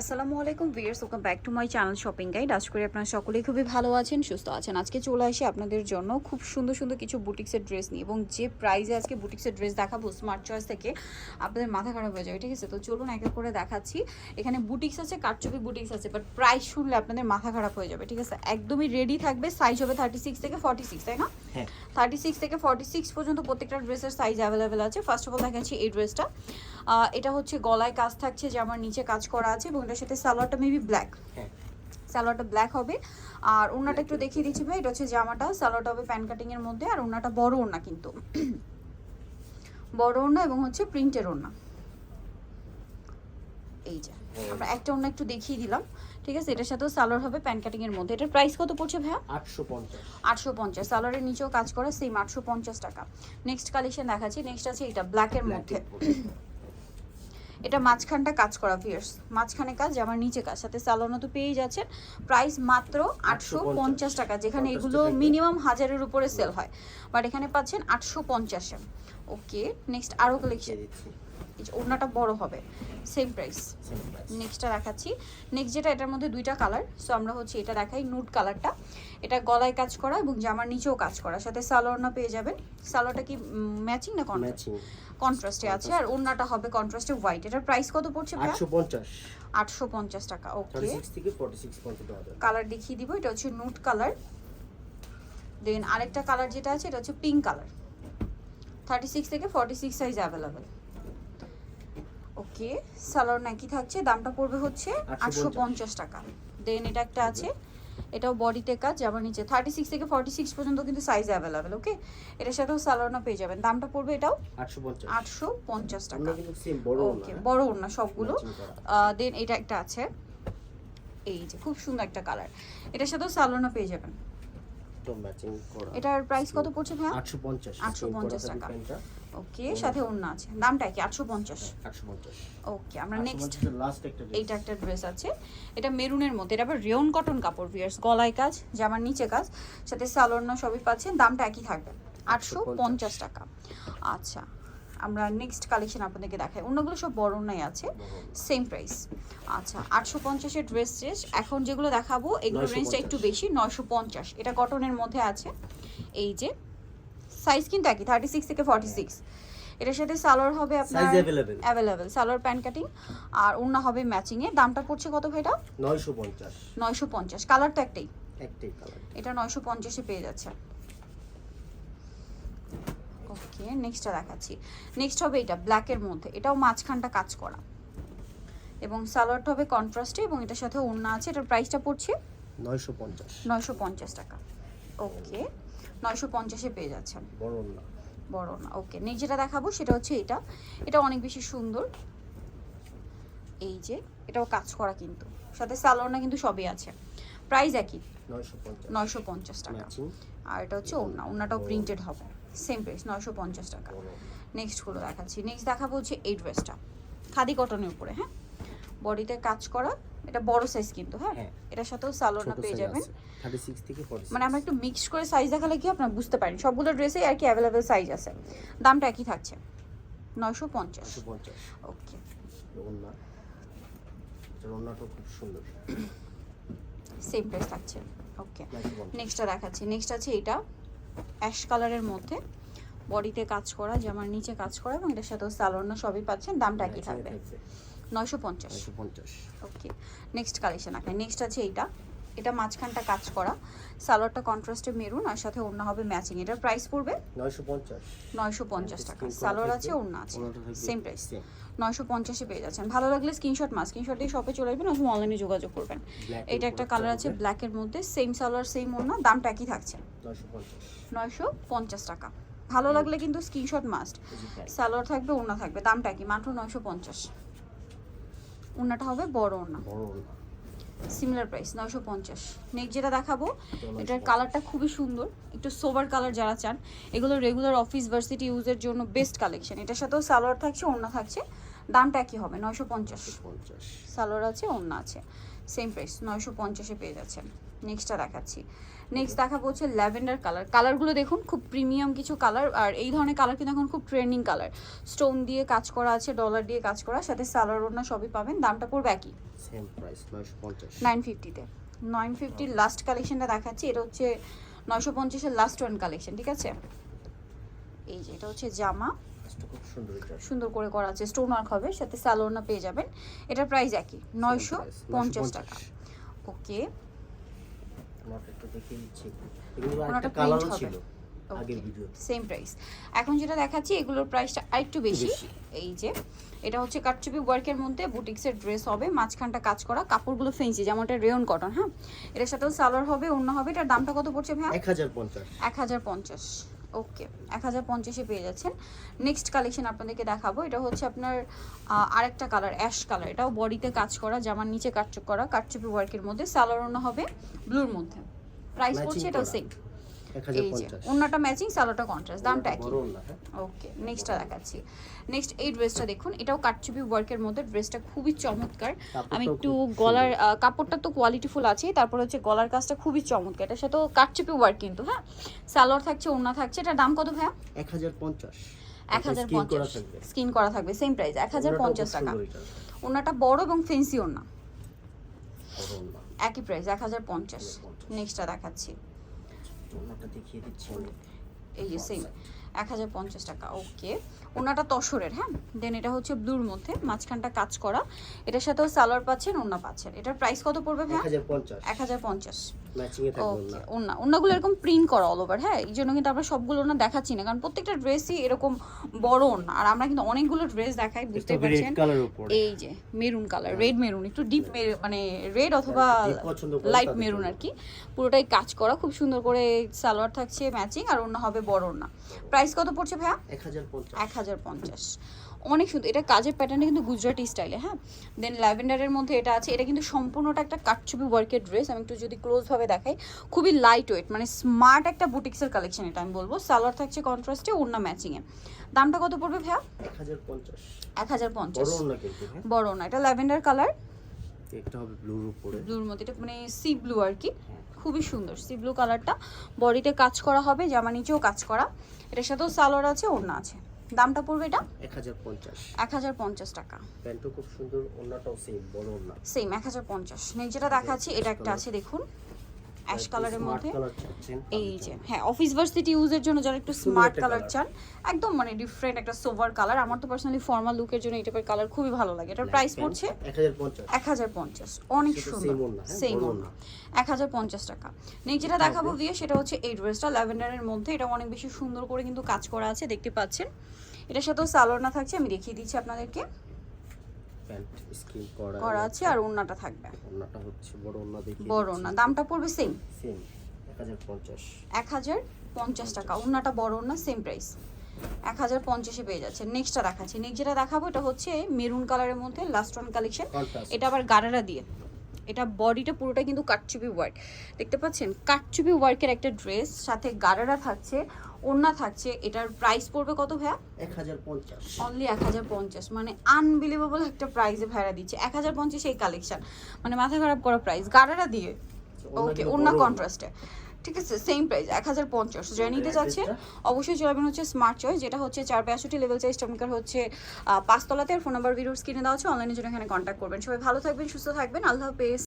আসসালামু আলাইকুম viewers welcome back to my channel shopping guide. আজ করে আপনারা সকলেই খুবই ভালো আছেন, সুস্থ আছেন। আজকে চলে আসি আপনাদের জন্য খুব সুন্দর সুন্দর কিছু বুটিক্সের ড্রেস নিয়ে এবং যে প্রাইজে আজকে বুটিক্সের ড্রেস দেখাবো স্মার্ট চয়েস থেকে, আপনাদের মাথা খারাপ হয়ে যাবে, ঠিক আছে? তো চলুন এক এক করে দেখাচ্ছি। এখানে বুটিক্স আছে, কারচুপি বুটিক্স আছে বাট প্রাইস শুনলে আপনাদের মাথা খারাপ হয়ে যাবে, ঠিক আছে? একদমই রেডি থাকবে সাইজ হবে থার্টি সিক্স থেকে ফর্টি সিক্স তাই না? থার্টি সিক্স থেকে ফর্টি সিক্স পর্যন্ত প্রত্যেকটা ড্রেসের সাইজ অ্যাভেলেবেল আছে। ফার্স্ট অফ অল দেখাচ্ছি এই ড্রেসটা। এটা হচ্ছে গলায় কাজ থাকছে যে আমার নিচে কাজ করা আছে এবং এটার সাথে সালোয়ারটা মেবি ব্ল্যাক হ্যাঁ। সালোয়ারটা ব্ল্যাক হবে। আর ওনাটা একটু দেখিয়ে দিচ্ছি ভাই এটা হচ্ছে জামাটা। সালোয়ারটা হবে প্যান কাটিং এর মধ্যে আর ওনাটা বড় ওনা কিন্তু। বড় ওনা এবং হচ্ছে প্রিন্টের ওনা এই যে আমরা একটা ওনা একটু দেখিয়ে দিলাম। ঠিক আছে? এটার সাথেও সালোয়ার হবে প্যান কাটিং এর মধ্যে। এটার প্রাইস কত পড়ছে ভাইয়া? আটশো পঞ্চাশ। আটশো পঞ্চাশ। সালোয়ারের নিচেও কাজ করা সেম আটশো পঞ্চাশ টাকা। নেক্সট কালেকশন দেখাচ্ছি। নেক্সট আছে এটা ব্ল্যাকের মধ্যে। এটা মাঝখানটা কাজ করা ভিয়ার্স মাঝখানে কাজ আমার নিচে কাজ। সাথে সালোনা তো পেয়ে যাচ্ছেন। প্রাইস মাত্র আটশো পঞ্চাশ টাকা যেখানে এগুলো। মিনিমাম হাজারের উপরে সেল হয়। বাট এখানে পাচ্ছেন আটশো পঞ্চাশে। ওকে নেক্সট আরও কালেকশন দিচ্ছি। ওড়নাটা বড় হবে সেম প্রাইস নেক্সটটা দেখাচ্ছি। নেক্সট যেটা এটার মধ্যে দুইটা কালার সো আমরা হচ্ছে এটা দেখাই নুড কালারটা এটা গলায় কাজ করা এবং জামার নিচেও কাজ করা সাথে সালোয়ারনা পেয়ে যাবেন। সালোয়ারটা কি ম্যাচিং না কন্ট্রাস্ট কন্ট্রাস্টে আছে আর ওড়নাটা হবে কন্ট্রাস্টে হোয়াইট এটার প্রাইস কত পড়ছে ভাইয়া? আটশো পঞ্চাশ। আটশো পঞ্চাশ টাকা ওকে থার্টি সিক্স থেকে ফর্টি সিক্স পর্যন্ত দেওয়া যাবে। কালার দেখিয়ে দিব এটা হচ্ছে নুড কালার দেন আরেকটা কালার যেটা আছে এটা হচ্ছে পিঙ্ক কালার থার্টি সিক্স থেকে forty six size available okay salwar নাকি থাকছে দামটা পড়বে হচ্ছে আটশো পঞ্চাশ। টাকা। দেন এটা একটা আছে এটাও বডিতে কাজ যেমন নিচে থার্টি সিক্স থেকে ফর্টি সিক্স পর্যন্ত কিন্তু সাইজ অ্যাভেলেবেল ওকে? এটার সাথেও সালোয়ারনা পেয়ে যাবেন। দামটা পড়বে এটাও আটশো পঞ্চাশ। আটশো পঞ্চাশ টাকা। ওকে বড় ওড়না সবগুলো। দেন এটা একটা আছে। এই যে খুব সুন্দর একটা কালার এটার সাথেও সালোনা পেয়ে যাবেন। এটার প্রাইস কত পড়ছে ভাইয়া? আটশো পঞ্চাশ। 850 টাকা। ওকে সাথে ওড়না আছে। দামটা কি? আটশো পঞ্চাশ। আটশো পঞ্চাশ। ওকে আমরা নেক্সট। এইটা একটা ড্রেস আছে। এটা মেরুনের মধ্যে এটা আবার রেয়ন কটন কাপড় ভিয়ার্স গলায় কাজ জামার নিচে কাজ সাথে সালোনা সবই পাচ্ছেন দামটা একই থাকবে। আটশো পঞ্চাশ টাকা। আচ্ছা আমরা নেক্সট কালেকশন আপনাদেরকে দেখাই। অন্যগুলো সব বড় নাই আছে সেম প্রাইস আচ্ছা আটশো পঞ্চাশের ড্রেস শেষ এখন যেগুলো দেখাবো এগুলো রেঞ্জটা একটু বেশি নয়শো পঞ্চাশ। এটা কটনের মধ্যে আছে। এই যে সাইজ কিন্তু একই থার্টি সিক্স থেকে ফর্টি সিক্স এটার সাথে সালোয়ার হবে আপনার অ্যাভেলেবেল সালোয়ার প্যান্ট কাটিং আর ওড়না হবে ম্যাচিং এ। দামটা পড়ছে কত ভাইটা? নয়শো পঞ্চাশ। নয়শো পঞ্চাশ। কালার তো একটাই। একটাই কালার এটা নয়শো পঞ্চাশে পেয়ে যাচ্ছে। ওকে নেক্সটটা দেখাচ্ছি। নেক্সট হবে এটা ব্ল্যাকের মধ্যে। এটাও মাঝখানটা কাজ করা। এবং সালোয়ারটা হবে কন্ট্রাস্টে এবং এটার সাথে ওড়না আছে। এটার প্রাইসটা পড়ছে? নয়শো পঞ্চাশ। নয়শো পঞ্চাশ টাকা। ওকে নয়শো পঞ্চাশে পেয়ে যাচ্ছেন। বড় না। ওকে। নেক্সট যেটা দেখাবো সেটা হচ্ছে এটা। এটা অনেক বেশি সুন্দর। এই যে এটাও কাজ করা কিন্তু। সাথে সালোয়ারনা কিন্তু সবই আছে। প্রাইস একই। নয়শো পঞ্চাশ। টাকা। আর এটা হচ্ছে ওড়না। ওড়নাটাও প্রিন্টেড হবে। সেম প্রাইস নয়শো পঞ্চাশ টাকা। নেক্সটগুলো দেখাচ্ছি। নেক্সট দেখাবো হচ্ছে এই ড্রেসটা। খাদি কটনের উপরে হ্যাঁ? বডিতে কাজ করা এটা বড় সাইজ কিন্তু হ্যাঁ? হ্যাঁ। এটার সাথেও সালোয়ারনা পেয়ে যাবেন থার্টি সিক্স থেকে ফর্টি মানে আমরা একটু মিক্স করে সাইজ দেখালে কি আপনারা বুঝতে পারেন। সবগুলো ড্রেসে আর কি অ্যাভেলেবেল সাইজ আছে। দামটা একই থাকছে। নয়শো পঞ্চাশ। নয়শো পঞ্চাশ। ওকে ওড়না এটার খুব সুন্দর। সেম প্রাইস থাকছে। ওকে নেক্সটটা দেখাচ্ছি। নেক্সট আছে এটা অ্যাশ কালারের মধ্যে। বডিতে কাজ করা জামার নিচে কাজ করা এবং এটার সাথেও সালোয়ারনা সবই পাচ্ছেন। দামটা একই থাকবে। 950 950 ওকে নেক্সট কালেকশন নেক্সট আছে এইটা। এটা মাঝখানটা কাজ করা। সালোয়ারটা কন্ট্রাস্টে মেরুন আর সাথে ওড়না হবে ম্যাচিং এটার প্রাইস পড়বে 950 950 টাকা সালোয়ার আছে ওড়না আছে। সেম প্রাইস পেয়ে যাচ্ছেন। ভালো লাগলে স্ক্রিনশট মাস স্ক্রিনশট দিয়ে শপে চলে আসবেন অনলাইনে যোগাযোগ করবেন। এটা একটা কালার আছে ব্ল্যাক এর মধ্যে। সেম সালোয়ার সেম ওড়না দামটা একই থাকছে। নয়শো টাকা। ভালো লাগলে কিন্তু স্ক্রিনশট মাস্ট সালোয়ার থাকবে ওড়না থাকবে দামটা কি মাত্র 950 ওনাটা হবে বড় ওনা সিমিলার প্রাইস নয়শো পঞ্চাশ। নেক্সট যেটা দেখাবো এটার কালারটা খুবই সুন্দর। একটু সোবার কালার যারা চান এগুলো রেগুলার অফিস ভার্সিটি ইউজের জন্য বেস্ট কালেকশন এটার সাথেও সালোয়ার থাকছে ওড়না থাকছে। দামটা একই হবে নয়শো পঞ্চাশ। সালোয়ার আছে ওড়না আছে। সেম প্রাইস নয়শো পঞ্চাশে পেয়ে যাচ্ছেন। নেক্সটটা দেখাচ্ছি। নেক্সট দেখাবো হচ্ছে ল্যাভেন্ডার কালার। কালারগুলো দেখুন খুব প্রিমিয়াম কিছু কালার আর এই ধরনের কালার কিন্তু এখন খুব ট্রেন্ডিং কালার। স্টোন দিয়ে কাজ করা আছে ডলার দিয়ে কাজ করা সাথে সালোয়ার ওড়না সবই পাবেন দামটা পড়বে একই। সেম প্রাইস নয়শো পঞ্চাশ। নাইন ফিফটিতে নাইন ফিফটির লাস্ট কালেকশনটা দেখাচ্ছি এটা হচ্ছে নয়শো পঞ্চাশের লাস্ট ওয়ান কালেকশন ঠিক আছে? এই যে এটা হচ্ছে জামা। সুন্দর সুন্দর করে করা আছে স্টোন ওয়ার্ক হবে সাথে স্যালোনা পেয়ে যাবেন। এটার প্রাইস একই নয়শো পঞ্চাশ টাকা। ওকে ওনাটা একটু দেখিয়ে দিচ্ছি। এগুলো একটা কালারও। ছিল আগের ভিডিও সেম প্রাইস এখন যেটা দেখাচ্ছি এগুলোর প্রাইসটা আরেকটু বেশি। এই যে এটা হচ্ছে কাটচুপি ওয়ার্কের মধ্যে বুটিক্সের ড্রেস হবে মাঝখানটা কাজ করা কাপড়গুলো ফেঞ্চি যেমন এটা রেয়ন কটন হ্যাঁ? এটার সাথেও সালোয়ার হবে অন্য হবে এটার দামটা কত পড়ছে ভাই এক হাজার পঞ্চাশ। এক হাজার পঞ্চাশ। ওকে এক হাজার পঞ্চাশে পেয়ে যাচ্ছেন। নেক্সট কালেকশন আপনাদেরকে দেখাবো। এটা হচ্ছে আপনার আরেকটা কালার অ্যাশ কালার এটাও বডিতে কাজ করা জামার নিচে কাটচুপ করা কাটচুপি ওয়ার্কের মধ্যে। স্যালারোনো হবে ব্লুর মধ্যে। প্রাইস পড়ছে এটাও। সেম এই যে অন্যটা ম্যাচিং সালোয়ারটা কন্ট্রাস্ট দামটা একই। হ্যাঁ? ওকে নেক্সটটা দেখাচ্ছি। নেক্সট এই ড্রেসটা দেখুন এটাও কাটচুপি ওয়ার্কের মধ্যে ড্রেসটা খুবই চমৎকার। আমি একটু গলার কাপড়টা তো কোয়ালিটিফুল আছে তারপর হচ্ছে গলার কাজটা খুবই চমৎকার। এটার সাথেও কাটচুপি ওয়ার্ক কিন্তু হ্যাঁ? সালোয়ার থাকছে ওড়না থাকছে এটার দাম কত ভাইয়া? এক হাজার পঞ্চাশ। এক হাজার পঞ্চাশ। স্কিন করা থাকবে সেম প্রাইস এক হাজার পঞ্চাশ টাকা। এটা। ওনাটা বড় এবং ফেন্সি ওড়না। বড় না একই প্রাইস এক হাজার পঞ্চাশ। নেক্সটটা দেখাচ্ছি। ওনাটা দেখিয়ে দিচ্ছি আমি। এই যে সেম এক হাজার পঞ্চাশ টাকা ওকে ওনাটা তসরের হ্যাঁ? দেন এটা হচ্ছে ব্লুর মধ্যে মাঝখানটা কাজ করা। এটার সাথেও সালোয়ার পাচ্ছেন ওনা পাচ্ছেন। এটার প্রাইস কত পড়বে পঞ্চাশ। এক হাজার পঞ্চাশ। ওনা ওনাগুলো এরকম প্রিন্ট করা অল ওভার হ্যাঁ? এই জন্য কিন্তু আমরা সবগুলো ওনা দেখাচ্ছি না কারণ প্রত্যেকটা ড্রেসই এরকম বড় ওনা আর আমরা কিন্তু অনেকগুলো ড্রেস দেখাই বুঝতে রেড পারছেন? এই যে মেরুন কালার রেড মেরুন একটু ডিপ মানে রেড অথবা পছন্দ করে লাইট মেরুন আর কি। পুরোটাই কাজ করা খুব সুন্দর করে সালোয়ার থাকছে ম্যাচিং আর অন্য হবে বড় না প্রাইস কত পড়ছে ভাইয়া? এক হাজার পঞ্চাশ। অনেক সুন্দর। এটা কাজের প্যাটার্নটা কিন্তু গুজরাটি স্টাইলে হ্যাঁ? দেন ল্যাভেন্ডারের মধ্যে এটা আছে। এটা কিন্তু সম্পূর্ণটা একটা কাটছবি ওয়ার্কের ড্রেস আমি একটু যদি ক্লোজভাবে দেখাই খুবই লাইট ওয়েট মানে স্মার্ট একটা বুটিক্সের কালেকশন এটা আমি বলব। সালোয়ার থাকছে কন্ট্রাস্টে ওড়না ম্যাচিংয়ে দামটা কত পড়বে ভাইয়া? এক হাজার পঞ্চাশ। এক হাজার পঞ্চাশ। বড় না হ্যাঁ? বড় না এটা ল্যাভেন্ডার কালার একটা হবে ব্লুর উপরে। ব্লুর মধ্যে। এটা মানে সি ব্লু আর কি। খুবই সুন্দর। সি ব্লু কালারটা বডিতে কাজ করা হবে জামা নিচেও কাজ করা। এটার সাথেও সালোয়ার আছে ওড়না আছে। দামটা পড়বে এটা? এক হাজার পঞ্চাশ। এক হাজার পঞ্চাশ টাকা। প্যান্টও খুব সুন্দর ওনাটাও সেম বড় ওনা সেম এক হাজার পঞ্চাশ। নেই যেটা দেখাচ্ছি এটা একটা আছে দেখুন। অ্যাশ কালারের মধ্যে। এই যে হ্যাঁ অফিস ভার্সিটি ইউজের জন্য যারা একটু স্মার্ট কালার চান একদম মানে ডিফারেন্ট একটা সোভার কালার আমার তো পার্সোনালি ফর্মাল লুকের জন্য এই টাইপের কালার খুবই ভালো লাগে। এটার প্রাইস পড়ছে এক হাজার পঞ্চাশ। অনেক সুন্দর। হ্যাঁ, সেম ওড়না। এক হাজার পঞ্চাশ টাকা। নেই যেটা দেখাবো দিয়ে সেটা হচ্ছে এই ড্রেসটা ল্যাভেন্ডারের মধ্যে। এটা অনেক বেশি সুন্দর করে কিন্তু কাজ করা আছে দেখতে পাচ্ছেন। এটার সাথেও সালোয়ার না থাকছে আমি দেখিয়ে দিচ্ছি আপনাদেরকে। প্যান্ট স্কিন করা করা আছে আর ওড়নাটা থাকবে। ওনাটা হচ্ছে বড় ওনা দেখি বড় না দামটা পড়বে সেম সেম এক হাজার পঞ্চাশ। এক হাজার পঞ্চাশ টাকা ওড়নাটা বড় না সেম প্রাইস এক হাজার পঞ্চাশে পেয়ে যাচ্ছে নেক্সটটা দেখাচ্ছি। নেক্সট যেটা দেখাবো এটা হচ্ছে মেরুন কালারের মধ্যে লাস্ট ওয়ান কালেকশন এটা আবার গারারা দিয়ে। এটা বডিটা পুরোটা কিন্তু কাটচুপি ওয়ার্ক দেখতে পাচ্ছেন? কাটচুপি ওয়ার্কের একটা ড্রেস সাথে গারারা থাকছে। ওড়না থাকছে এটার প্রাইস পড়বে কত ভাইয়া? এক হাজার পঞ্চাশ। অনলি এক হাজার পঞ্চাশ মানে আনবিলিভেবল একটা প্রাইসে ভাড়া দিচ্ছে। এক হাজার পঞ্চাশ এই কালেকশন মানে মাথা খারাপ করা প্রাইস গারারা দিয়ে? ওকে ওড়না কন্ট্রাস্টে ঠিক আছে সেম প্রাইস এক হাজার পঞ্চাশ। যারা নিতে চাচ্ছে অবশ্যই চলে যাবেন হচ্ছে স্মার্ট চয়েস যেটা হচ্ছে চার বাষট্টি লেভেল চাইজ টমিকার হচ্ছে পাঁচতলাতে। আর ফোন নাম্বার ভিডিওস কিনে দেওয়া হচ্ছে অনলাইনের জন্য এখানে কন্ট্যাক্ট করবেন। সবাই ভালো থাকবেন সুস্থ থাকবেন। আল্লাহ হাফেজ।